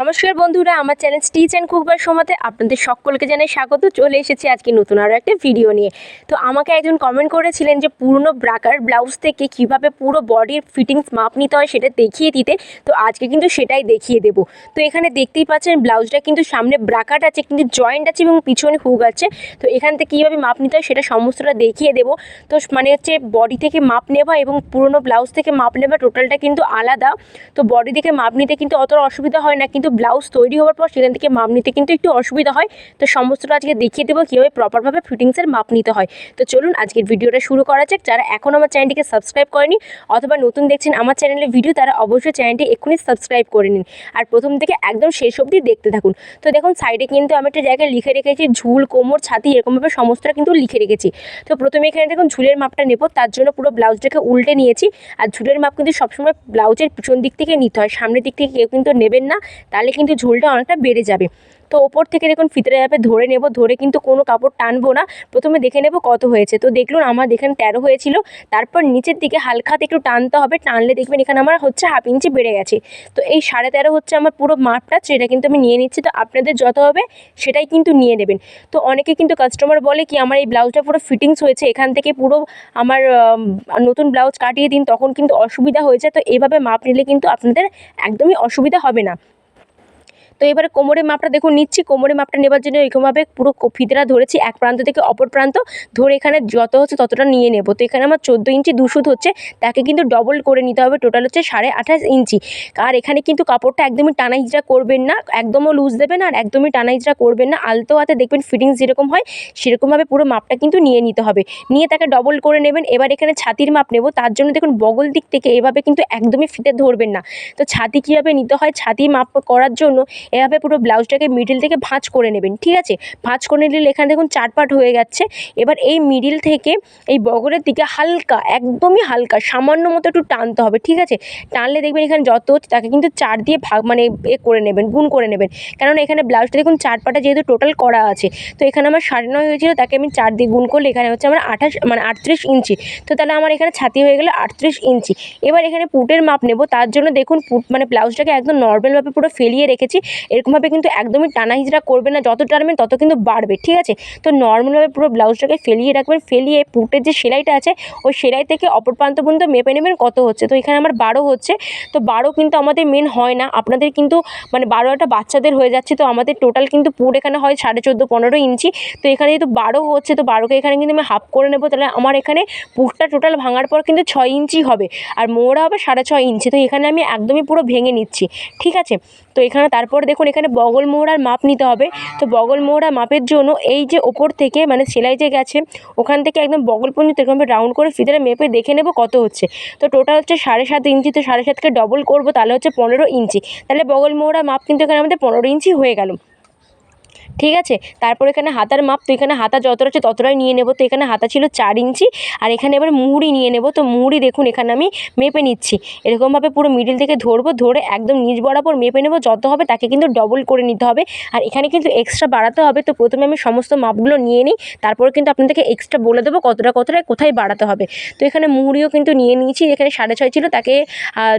নমস্কার বন্ধুরা, আমার চ্যানেল স্টিচ অ্যান্ড কুকবার সময়তে আপনাদের সকলকে জানাই স্বাগত। চলে এসেছি আজকে নতুন আরও একটা ভিডিও নিয়ে। তো আমাকে একজন কমেন্ট করেছিলেন যে পুরনো ব্রাকার ব্লাউজ থেকে কীভাবে পুরো বডির ফিটিংস মাপ নিতে হয় সেটা দেখিয়ে দিতে। তো আজকে কিন্তু সেটাই দেখিয়ে দেবো। তো এখানে দেখতেই পাচ্ছেন ব্লাউজটা কিন্তু সামনে ব্রাকাট আছে, কিন্তু জয়েন্ট আছে এবং পিছনে হুক আছে। তো এখান থেকে কীভাবে মাপ নিতে হয় সেটা সমস্তটা দেখিয়ে দেবো। তো মানে হচ্ছে বডি থেকে মাপ নেওয়া এবং পুরনো ব্লাউজ থেকে মাপ নেওয়া টোটালটা কিন্তু আলাদা। তো বডি থেকে মাপ নিতে কিন্তু অতটা অসুবিধা হয় না, কিন্তু ব্লাউজ তৈরি হওয়ার পর সেখান থেকে মাপ নিতে কিন্তু একটু অসুবিধা হয়। তো সমস্তটা আজকে দেখিয়ে দেবো কীভাবে প্রপারভাবে ফিটিংসের মাপ নিতে হয়। তো চলুন আজকের ভিডিওটা শুরু করা যাক। যারা এখন আমার চ্যানেলটিকে সাবস্ক্রাইব করেনি অথবা নতুন দেখছেন আমার চ্যানেলের ভিডিও তারা অবশ্যই চ্যানেলটি এক্ষুনি সাবস্ক্রাইব করে নিন। আর প্রথম থেকে একদম শেষ অবধি দেখতে থাকুন। তো দেখুন সাইডে কিন্তু আমি একটা জায়গায় লিখে রেখেছি, ঝুল, কোমর, ছাতি, এরকমভাবে সমস্তটা কিন্তু লিখে রেখেছি। তো প্রথমে এখানে দেখুন, ঝুলের মাপটা নেব। তার জন্য পুরো ব্লাউজটাকে উল্টে নিয়েছি। আর ঝুলের মাপ কিন্তু সবসময় ব্লাউজের পিছন দিক থেকে নিতে হয়। সামনের দিক থেকে কেউ কিন্তু নেবেন না। তাহলে কিন্তু ঝুলটা অনেকটা বেড়ে যাবে। তো ওপর থেকে দেখুন ফিতরে যাবে ধরে নেব, ধরে কিন্তু কোনো কাপড় টানবো না। প্রথমে দেখে নেব কত হয়েছে। তো দেখলুন আমার এখানে তেরো হয়েছিল। তারপর নিচের দিকে হালকা হাতে একটু টানতে হবে। টানলে দেখবেন এখানে আমার হচ্ছে হাফ ইঞ্চি বেড়ে গেছে। তো এই সাড়ে তেরো হচ্ছে আমার পুরো মাপটা, সেটা কিন্তু আমি নিয়ে নিচ্ছি। তো আপনাদের যত হবে সেটাই কিন্তু নিয়ে নেবেন। তো অনেকে কিন্তু কাস্টমার বলে কি, আমার এই ব্লাউজটা পুরো ফিটিংস হয়েছে, এখান থেকে পুরো আমার নতুন ব্লাউজ কাটিয়ে দিন, তখন কিন্তু অসুবিধা হয়েছে তো এভাবে মাপ নিলে কিন্তু আপনাদের একদমই অসুবিধা হবে না। তো এবারে কোমরের মাপটা দেখুন, নিচ্ছি। কোমরের মাপটা নেবার জন্য এরকমভাবে পুরো ফিতেটা ধরেছি, এক প্রান্ত থেকে অপর প্রান্ত। ধরে এখানে যত হচ্ছে ততটা নিয়ে নেব। তো এখানে আমার চোদ্দ ইঞ্চি দুশুদ হচ্ছে, তাকে কিন্তু ডবল করে নিতে হবে। টোটাল হচ্ছে সাড়ে আঠাশ ইঞ্চি। আর এখানে কিন্তু কাপড়টা একদমই টানা হিজড়া করবেন না, একদমও লুজ দেবেন আর একদমই টানা হিজড়া করবেন না। আলতো হাতে দেখবেন ফিটিংস যেরকম হয়, সেরকমভাবে পুরো মাপটা কিন্তু নিয়ে নিতে হবে। নিয়ে তাকে ডবল করে নেবেন। এবার এখানে ছাতির মাপ নেব। তার জন্য দেখুন, বগল দিক থেকে এভাবে কিন্তু একদমই ফিতে ধরবেন না। তো ছাতি কীভাবে নিতে হয়? ছাতি মাপ করার জন্য এভাবে পুরো ব্লাউজটাকে মিডিল থেকে ভাঁজ করে নেবেন, ঠিক আছে? ভাঁজ করে নিলে এখানে দেখুন চার পাট হয়ে যাচ্ছে। এবার এই মিডিল থেকে এই বগলের দিকে হালকা, একদমই হালকা, সামান্য মতো একটু টানতে হবে, ঠিক আছে? টানলে দেখবেন এখানে যত তাকে কিন্তু চার দিয়ে ভাগ মানে এ করে নেবেন, গুণ করে নেবেন। কেননা এখানে ব্লাউজটা দেখুন চার পাটা যেহেতু টোটাল করা আছে, তো এখানে আমার সাড়ে নয় হয়েছিল, তাকে আমি চার দিয়ে গুণ করলে এখানে হচ্ছে আমার আঠাশ মানে আটত্রিশ ইঞ্চি। তো তাহলে আমার এখানে ছাতি হয়ে গেলো আটত্রিশ ইঞ্চি। এবার এখানে পুটের মাপ নেব, তার জন্য দেখুন পুট মানে ব্লাউজটাকে একদম নর্মালভাবে পুরো ফেলিয়ে রেখেছি। এরকমভাবে কিন্তু একদমই টানা হিজড়া করবে না, যত টানবেন তত কিন্তু বাড়বে, ঠিক আছে? তো নর্মালভাবে পুরো ব্লাউজটাকে ফেলিয়ে রাখবেন, ফেলিয়ে পুটের যে সেলাইটা আছে, ওই সেলাই থেকে অপর প্রান্ত পর্যন্ত মেপে নেবেন কত হচ্ছে। তো এখানে আমার বারো হচ্ছে, তো বারো কিন্তু আমাদের মেন হয় না, আপনাদের কিন্তু মানে বারো একটা বাচ্চাদের হয়ে যাচ্ছে, তো আমাদের টোটাল কিন্তু পুট এখানে হয় সাড়ে চোদ্দ, পনেরো ইঞ্চি, তো এখানে যেহেতু বারো হচ্ছে, তো বারোকে এখানে কিন্তু আমি হাফ করে নেব, তাহলে আমার এখানে পুটটা টোটাল ভাঙার পর কিন্তু ছয় ইঞ্চি হবে, আর মোড়া হবে সাড়ে ছয় ইঞ্চি, তো এখানে আমি একদমই পুরো ভেঙে নিচ্ছি, ঠিক আছে? তো এখানে তারপরে দেখুন এখানে বগল মোহরার মাপ নিতে হবে। তো বগল মোহরা মাপের জন্য এই যে ওপর থেকে মানে সেলাই যে গেছে, ওখান থেকে একদম বগল পর্যন্ত এরকমভাবে রাউন্ড করে ফিতেরা মেপে দেখে নেব কত হচ্ছে। তো টোটাল হচ্ছে সাড়ে সাত ইঞ্চি, তো সাড়ে সাতকে ডবল করব, তাহলে হচ্ছে পনেরো ইঞ্চি। তাহলে বগল মোহরা মাপ কিন্তু এখানে আমাদের পনেরো ইঞ্চি হয়ে গেল। ঠিক আছে? তারপর এখানে হাতার মাপ, তো এখানে হাতা যতটা আছে ততটাই নিয়ে নেব। তো এখানে হাতা ছিল চার ইঞ্চি, আর এখানে এবার মুহুরি নিয়ে নেব। তো মুহুরি দেখুন, এখানে আমি মেপে নিচ্ছি। এরকমভাবে পুরো মিডিল থেকে ধরবো, ধরে একদম নিচ বরাবর মেপে নেব। যত হবে তাকে কিন্তু ডবল করে নিতে হবে। আর এখানে কিন্তু এক্সট্রা বাড়াতে হবে। তো প্রথমে আমি সমস্ত মাপগুলো নিয়ে নিই। তারপর কিন্তু আপনাদেরকে এক্সট্রা বলে দেবো কতটা কতটা, কোথায় বাড়াতে হবে। তো এখানে মুহুরিও কিন্তু নিয়ে নিয়েছি। এখানে সাড়ে ছয় ছিল, তাকে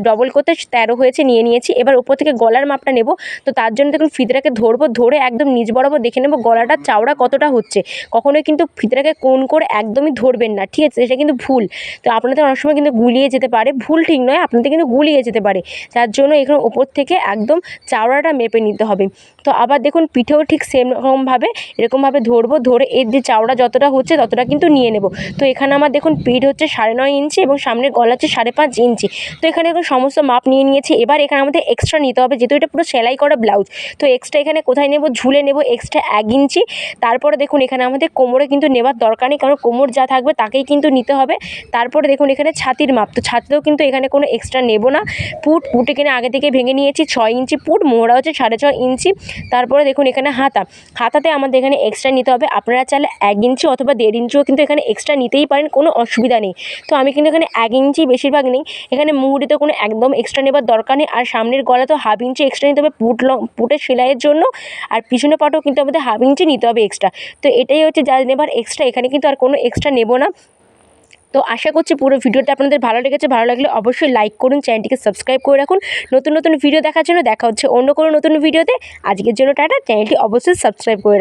ডবল করতে তেরো হয়েছে, নিয়ে নিয়েছি। এবার উপর থেকে গলার মাপটা নেব। তো তার জন্য দেখুন ফিতরাকে ধরবো, ধরে একদম বরাবর দেখে নেব গলাটা, চওড়া কতটা হচ্ছে। কখনোই কিন্তু ফিতরাকে কোণ করে একদমই ধরবেন না, ঠিক আছে? এটা কিন্তু ভুল। তো আপনাদের অনেক সময় কিন্তু গুলিয়ে যেতে পারে। ভুল ঠিক নয়, আপনাদের কিন্তু গুলিয়ে যেতে পারে। যার জন্য এখানে ওপর থেকে একদম চাওড়াটা মেপে নিতে হবে। তো আবার দেখুন, পিঠেও ঠিক সেম রকমভাবে এরকমভাবে ধরবো, ধরে এর যে চাওড়া যতটা হচ্ছে ততটা কিন্তু নিয়ে নেব। তো এখানে আমার দেখুন, পিঠ হচ্ছে সাড়ে নয় ইঞ্চি এবং সামনের গলা হচ্ছে সাড়ে পাঁচ ইঞ্চি। তো এখানে এখন সমস্ত মাপ নিয়ে নিয়েছি। এবার এখানে আমাদের এক্সট্রা নিতে হবে, যেহেতু এটা পুরো সেলাই করা ব্লাউজ। তো এক্সট্রা এখানে কোথায় নেব? ঝুলে নেব এক্সট্রা এক ইঞ্চি। তারপরে দেখুন এখানে আমাদের কোমরে কিন্তু নেবার দরকার নেই, কারণ কোমর যা থাকবে তাকেই কিন্তু নিতে হবে। তারপরে দেখুন এখানে ছাতির মাপ, তো ছাতিতেও কিন্তু এখানে কোনো এক্সট্রা নেব না। পুট পুট এখানে আগে থেকে ভেঙে নিয়েছি, ছয় ইঞ্চি পুট, মোহরা হচ্ছে সাড়ে ছয় ইঞ্চি। তারপরে দেখুন এখানে হাতা, হাতাতে আমাদের এখানে এক্সট্রা নিতে হবে। আপনারা চাইলে এক ইঞ্চি অথবা দেড় ইঞ্চিও কিন্তু এখানে এক্সট্রা নিতেই পারেন, কোনো অসুবিধা নেই। তো আমি কিন্তু এখানে এক ইঞ্চি বেশিরভাগ নেই। এখানে মুহুরিতে কোনো একদম এক্সট্রা নেবার দরকার নেই। আর সামনের গলা তো হাফ ইঞ্চি এক্সট্রা নিতে হবে পুট লং, পুটের সেলাইয়ের জন্য। আর পিছনে পাটও কিন্তু আমাদের হাফ ইঞ্চি নিতে হবে এক্সট্রা তো এটাই হচ্ছে যা নেবার এক্সট্রা এখানে কিন্তু আর কোনো এক্সট্রা নেব না। তো আশা করছি পুরো ভিডিওটা আপনাদের ভালো লেগেছে। ভালো লাগলে অবশ্যই লাইক করুন, চ্যানেলটিকে সাবস্ক্রাইব করে রাখুন। নতুন নতুন ভিডিও দেখার জন্য দেখা হচ্ছে অন্য কোনো নতুন ভিডিওতে আজকের জন্য টাটা। চ্যানেলটি অবশ্যই সাবস্ক্রাইব করে রাখুন।